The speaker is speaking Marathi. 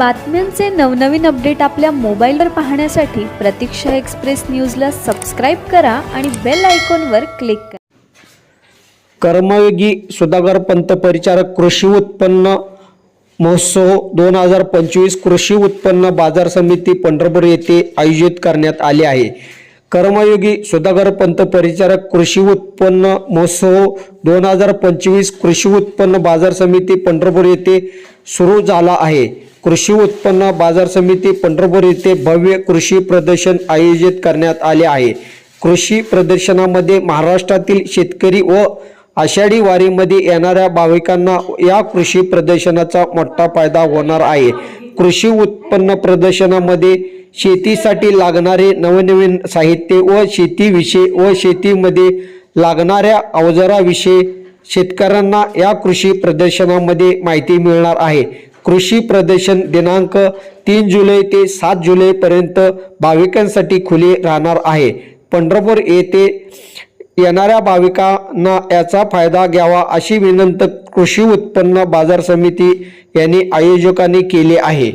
बातम्यांचे नवनवीन अपडेट आपल्या मोबाईलवर पाहण्यासाठी प्रतीक्षा एक्सप्रेस न्यूजला सबस्क्राईब करा आणि बेल आयकॉनवर क्लिक करा. कर्मयोगी सुधाकर पंत परिचारक कृषी उत्पन्न महोत्सव दोन हजार पंचवीस कृषी उत्पन्न बाजार समिती पंढरपूर येथे आयोजित करण्यात आले आहे. कर्मयोगी सुधाकर पंत परिचारक कृषी उत्पन्न महोत्सव दोन हजार पंचवीस कृषी उत्पन्न बाजार समिती पंढरपूर येथे सुरू झाला आहे. कृषी उत्पन्न बाजार समिती पंढरपूर येथे भव्य कृषी प्रदर्शन आयोजित करण्यात आले आहे. कृषी प्रदर्शनामध्ये महाराष्ट्रातील शेतकरी व आषाढी वारीमध्ये येणाऱ्या भाविकांना या कृषी प्रदर्शनाचा मोठा फायदा होणार आहे. कृषी उत्पन्न प्रदर्शनामध्ये शेतीसाठी लागणारे नवनवीन साहित्य व शेतीविषयी व शेतीमध्ये लागणाऱ्या अवजाराविषयी शेतकऱ्यांना या कृषी प्रदर्शनामध्ये माहिती मिळणार आहे. कृषी प्रदर्शन दिनांक तीन जुलै ते सात जुलैपर्यंत भाविकांसाठी खुले राहणार आहे. पंढरपूर येथे येणाऱ्या भाविकांना याचा फायदा घ्यावा अशी विनंती कृषी उत्पन्न बाजार समिती यांनी आयोजकांनी केली आहे.